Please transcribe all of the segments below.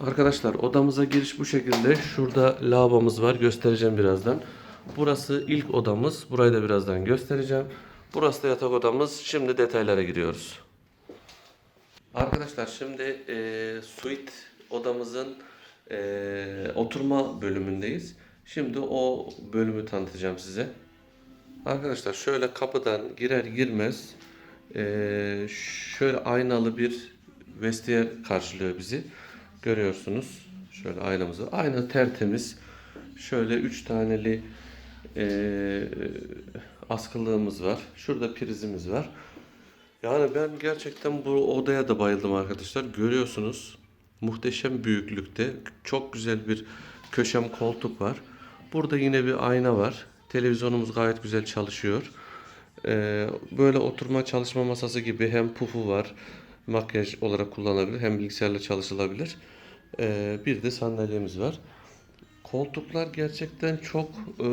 Arkadaşlar odamıza giriş bu şekilde. Şurada lavabomuz var. Göstereceğim birazdan. Burası ilk odamız. Burayı da birazdan göstereceğim. Burası da yatak odamız. Şimdi detaylara giriyoruz. Arkadaşlar şimdi e, suite odamızın e, oturma bölümündeyiz. Şimdi o bölümü tanıtacağım size. Arkadaşlar şöyle kapıdan girer girmez e, şöyle aynalı bir vestiyer karşılıyor bizi. Görüyorsunuz. Şöyle aynamızı. Ayna tertemiz. Şöyle üç taneli e, askılığımız var. Şurada prizimiz var. Yani ben gerçekten bu odaya da bayıldım arkadaşlar. Görüyorsunuz muhteşem büyüklükte çok güzel bir köşem koltuk var. Burada yine bir ayna var. Televizyonumuz gayet güzel çalışıyor. Ee, böyle oturma çalışma masası gibi hem pufu var. Makyaj olarak kullanılabilir hem bilgisayarla çalışılabilir. Ee, bir de sandalyemiz var. Koltuklar gerçekten çok e,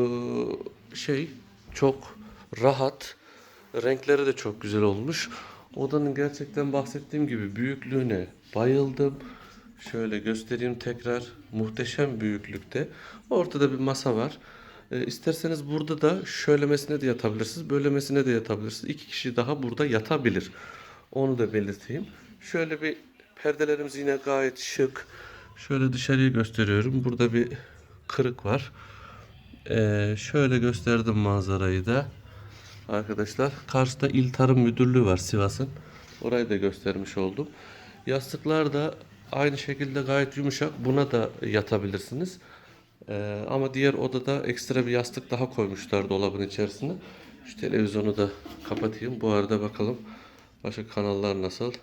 şey çok rahat. Renkleri de çok güzel olmuş. Odanın gerçekten bahsettiğim gibi büyüklüğüne bayıldım. Şöyle göstereyim tekrar. Muhteşem büyüklükte. Ortada bir masa var. E, isterseniz burada da şöylemesine de yatabilirsiniz. Böylemesine de yatabilirsiniz. İki kişi daha burada yatabilir. Onu da belirteyim. Şöyle bir perdelerimiz yine gayet şık. Şöyle dışarıyı gösteriyorum. Burada bir kırık var. Ee, şöyle gösterdim manzarayı da. Arkadaşlar karşıda İl Tarım Müdürlüğü var Sivas'ın. Orayı da göstermiş oldum. Yastıklar da aynı şekilde gayet yumuşak. Buna da yatabilirsiniz. Ee, ama diğer odada ekstra bir yastık daha koymuşlar dolabın içerisine. Şu televizyonu da kapatayım. Bu arada bakalım başka kanallar nasıl.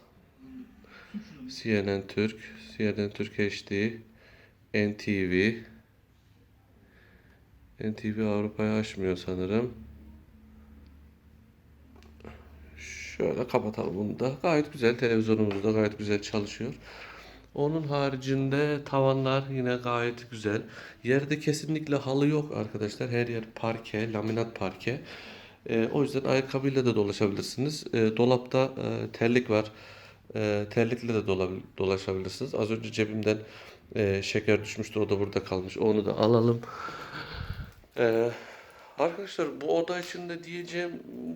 CNN Türk, CNN Türk HD, NTV. NTV Avrupa'yı aşmıyor sanırım. Şöyle kapatalım bunu da. Gayet güzel. Televizyonumuz da gayet güzel çalışıyor. Onun haricinde tavanlar yine gayet güzel. Yerde kesinlikle halı yok arkadaşlar. Her yer parke, laminat parke. Ee, o yüzden ayakkabıyla da dolaşabilirsiniz. Ee, dolapta e, terlik var. Ee, terlikle de dola- dolaşabilirsiniz. Az önce cebimden e, şeker düşmüştü. O da burada kalmış. Onu da alalım. Ee, arkadaşlar bu oda içinde diyeceğim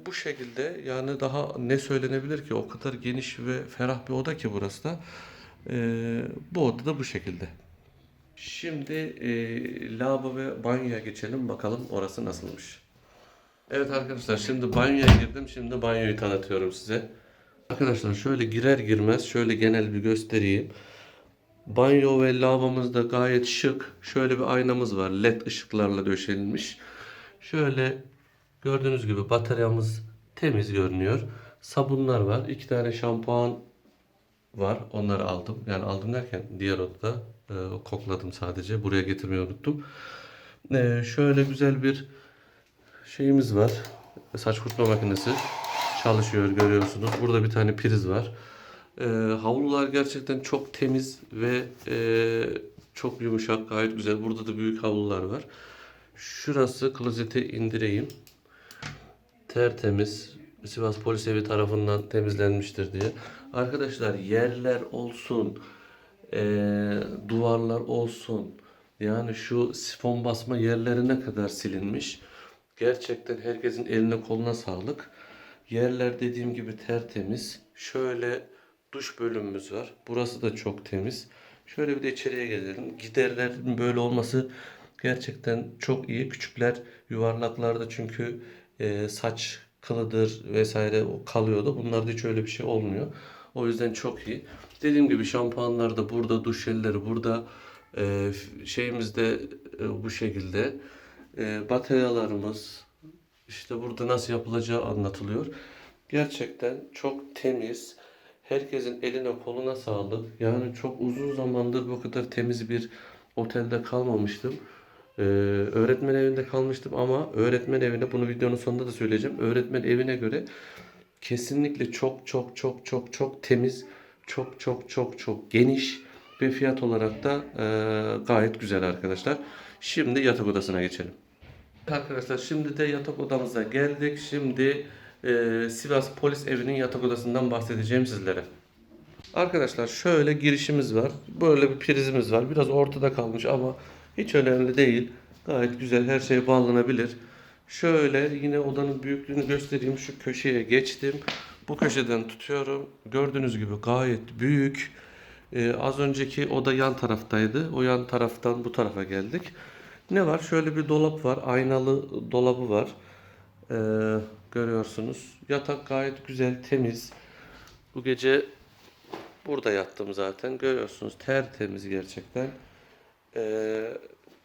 bu şekilde yani daha ne söylenebilir ki o kadar geniş ve ferah bir oda ki burası da Ee, bu oda da bu şekilde. Şimdi e, lavabo ve banyoya geçelim bakalım orası nasılmış. Evet arkadaşlar şimdi banyoya girdim şimdi banyoyu tanıtıyorum size. Arkadaşlar şöyle girer girmez şöyle genel bir göstereyim. Banyo ve lavabomuz da gayet şık. Şöyle bir aynamız var. LED ışıklarla döşenilmiş. Şöyle gördüğünüz gibi bataryamız temiz görünüyor. Sabunlar var. İki tane şampuan var. Onları aldım. Yani aldım derken diğer odada e, kokladım sadece. Buraya getirmeyi unuttum. E, şöyle güzel bir şeyimiz var. Saç kurutma makinesi çalışıyor görüyorsunuz. Burada bir tane priz var. E, havlular gerçekten çok temiz ve e, çok yumuşak, gayet güzel. Burada da büyük havlular var. Şurası klozeti indireyim. Tertemiz. Sivas Polis Evi tarafından temizlenmiştir diye. Arkadaşlar yerler olsun, eee, duvarlar olsun. Yani şu sifon basma yerlerine kadar silinmiş. Gerçekten herkesin eline koluna sağlık. Yerler dediğim gibi tertemiz. Şöyle duş bölümümüz var. Burası da çok temiz. Şöyle bir de içeriye gelelim. Giderlerin böyle olması gerçekten çok iyi. Küçükler yuvarlaklarda çünkü e, saç kılıdır vesaire kalıyordu. Bunlarda hiç öyle bir şey olmuyor. O yüzden çok iyi. Dediğim gibi şampuanlar da burada, duş jelleri burada. E, şeyimiz de e, bu şekilde. E, bataryalarımız işte burada nasıl yapılacağı anlatılıyor. Gerçekten çok temiz. Herkesin eline koluna sağlık. Yani çok uzun zamandır bu kadar temiz bir otelde kalmamıştım. Ee, öğretmen evinde kalmıştım ama öğretmen evine bunu videonun sonunda da söyleyeceğim. Öğretmen evine göre kesinlikle çok çok çok çok çok temiz, çok çok çok çok geniş ve fiyat olarak da e, gayet güzel arkadaşlar. Şimdi yatak odasına geçelim. Arkadaşlar şimdi de yatak odamıza geldik. Şimdi e, Sivas Polis Evi'nin yatak odasından bahsedeceğim sizlere. Arkadaşlar şöyle girişimiz var. Böyle bir prizimiz var. Biraz ortada kalmış ama hiç önemli değil. Gayet güzel her şey bağlanabilir. Şöyle yine odanın büyüklüğünü göstereyim. Şu köşeye geçtim. Bu köşeden tutuyorum. Gördüğünüz gibi gayet büyük. Ee, az önceki oda yan taraftaydı. O yan taraftan bu tarafa geldik. Ne var? Şöyle bir dolap var. Aynalı dolabı var. Ee, görüyorsunuz. Yatak gayet güzel, temiz. Bu gece burada yattım zaten. Görüyorsunuz tertemiz gerçekten. Ee,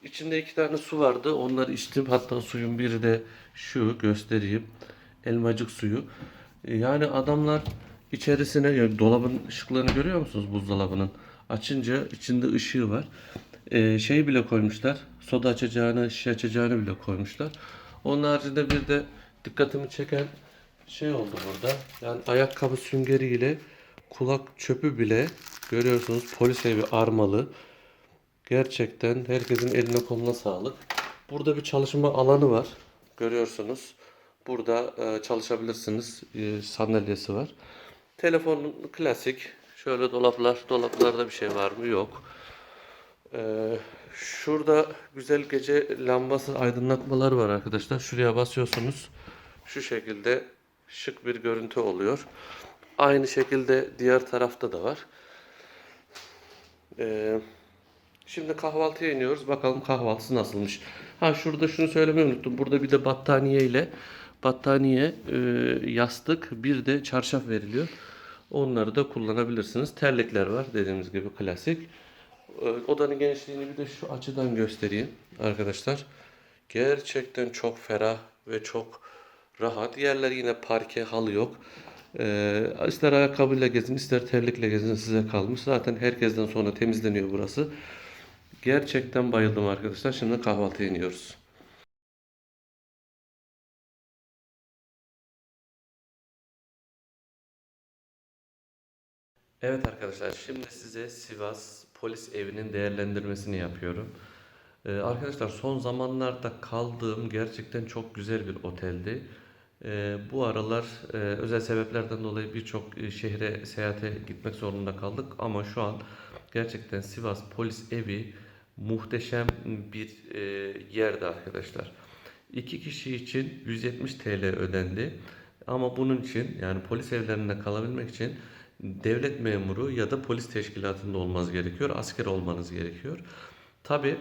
içinde iki tane su vardı. Onları içtim. Hatta suyun biri de şu göstereyim. Elmacık suyu. Ee, Yani adamlar içerisine yani dolabın ışıklarını görüyor musunuz buzdolabının? Açınca içinde ışığı var. Ee, şey bile koymuşlar. Soda açacağını, şişe açacağını bile koymuşlar. Onun haricinde bir de dikkatimi çeken şey oldu burada. Yani ayakkabı süngeriyle kulak çöpü bile görüyorsunuz polis evi armalı. Gerçekten herkesin eline koluna sağlık. Burada bir çalışma alanı var. Görüyorsunuz. Burada e, çalışabilirsiniz. E, sandalyesi var. Telefonun klasik. Şöyle dolaplar. Dolaplarda bir şey var mı? Yok. E, şurada güzel gece lambası aydınlatmalar var arkadaşlar. Şuraya basıyorsunuz. Şu şekilde şık bir görüntü oluyor. Aynı şekilde diğer tarafta da var. Ee, şimdi kahvaltıya iniyoruz. Bakalım kahvaltısı nasılmış. Ha şurada şunu söylemeyi unuttum. Burada bir de battaniye ile battaniye, e, yastık, bir de çarşaf veriliyor. Onları da kullanabilirsiniz. Terlikler var dediğimiz gibi klasik. Ee, Odanın genişliğini bir de şu açıdan göstereyim arkadaşlar. Gerçekten çok ferah ve çok rahat. Yerler yine parke, halı yok. Ee, ister ayakkabıyla gezin, ister terlikle gezin size kalmış. Zaten herkesten sonra temizleniyor burası. Gerçekten bayıldım arkadaşlar. Şimdi kahvaltıya iniyoruz. Evet arkadaşlar şimdi size Sivas Polis Evi'nin değerlendirmesini yapıyorum. Ee, arkadaşlar son zamanlarda kaldığım gerçekten çok güzel bir oteldi. Ee, bu aralar e, özel sebeplerden dolayı birçok e, şehre seyahate gitmek zorunda kaldık ama şu an gerçekten Sivas Polis Evi muhteşem bir e, yerde arkadaşlar. İki kişi için 170 TL ödendi. Ama bunun için yani polis evlerinde kalabilmek için devlet memuru ya da polis teşkilatında olmanız gerekiyor. Asker olmanız gerekiyor. Tabi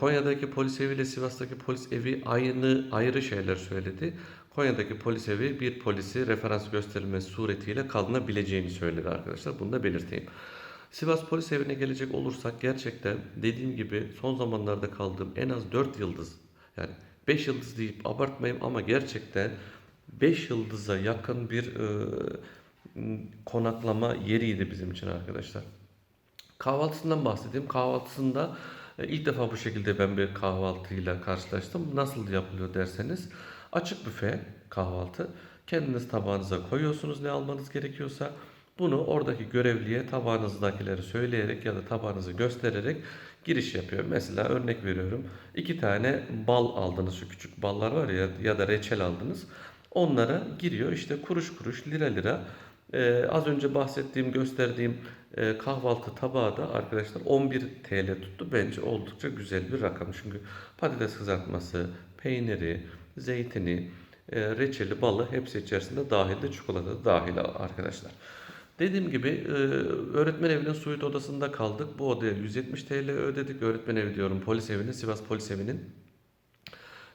Konya'daki polis evi ile Sivas'taki polis evi aynı ayrı şeyler söyledi. Konya'daki polis evi bir polisi referans gösterilmesi suretiyle kalınabileceğini söyledi arkadaşlar. Bunu da belirteyim. Sivas polis evine gelecek olursak gerçekten dediğim gibi son zamanlarda kaldığım en az 4 yıldız yani 5 yıldız deyip abartmayayım ama gerçekten 5 yıldıza yakın bir e, konaklama yeriydi bizim için arkadaşlar. Kahvaltısından bahsedeyim. Kahvaltısında e, ilk defa bu şekilde ben bir kahvaltıyla karşılaştım. Nasıl yapılıyor derseniz açık büfe kahvaltı. Kendiniz tabağınıza koyuyorsunuz ne almanız gerekiyorsa. Bunu oradaki görevliye tabağınızdakileri söyleyerek ya da tabağınızı göstererek giriş yapıyor. Mesela örnek veriyorum. iki tane bal aldınız şu küçük ballar var ya ya da reçel aldınız. Onlara giriyor işte kuruş kuruş lira lira ee, az önce bahsettiğim, gösterdiğim e, kahvaltı tabağı da arkadaşlar 11 TL tuttu. Bence oldukça güzel bir rakam. Çünkü patates kızartması, peyniri, zeytini, e, reçeli, balı hepsi içerisinde dahilde çikolata da dahil arkadaşlar. Dediğim gibi e, öğretmen evinin suite odasında kaldık. Bu odaya 170 TL ödedik. Öğretmen evi diyorum polis evinin, Sivas polis evinin.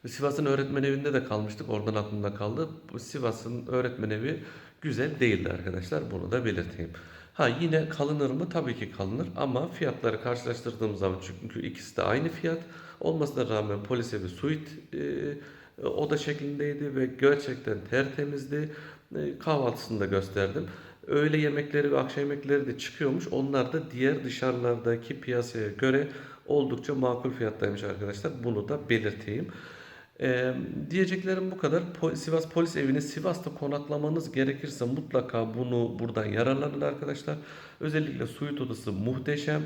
Sivas'ın öğretmen evinde de kalmıştık. Oradan aklımda kaldı. Sivas'ın öğretmen evi güzel değildi arkadaşlar. Bunu da belirteyim. Ha yine kalınır mı? Tabii ki kalınır ama fiyatları karşılaştırdığım zaman çünkü ikisi de aynı fiyat olmasına rağmen polis evi suite e, oda şeklindeydi ve gerçekten tertemizdi. E, kahvaltısını da gösterdim. Öğle yemekleri ve akşam yemekleri de çıkıyormuş. Onlar da diğer dışarılardaki piyasaya göre oldukça makul fiyattaymış arkadaşlar. Bunu da belirteyim. Ee, diyeceklerim bu kadar. Po- Sivas Polis Evi'ni Sivas'ta konaklamanız gerekirse mutlaka bunu buradan yararlanın arkadaşlar. Özellikle suite odası muhteşem.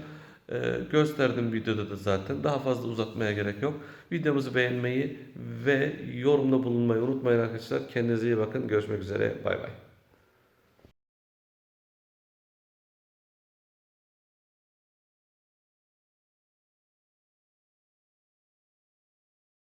Ee, gösterdim videoda da zaten. Daha fazla uzatmaya gerek yok. Videomuzu beğenmeyi ve yorumda bulunmayı unutmayın arkadaşlar. Kendinize iyi bakın. Görüşmek üzere. Bay bay.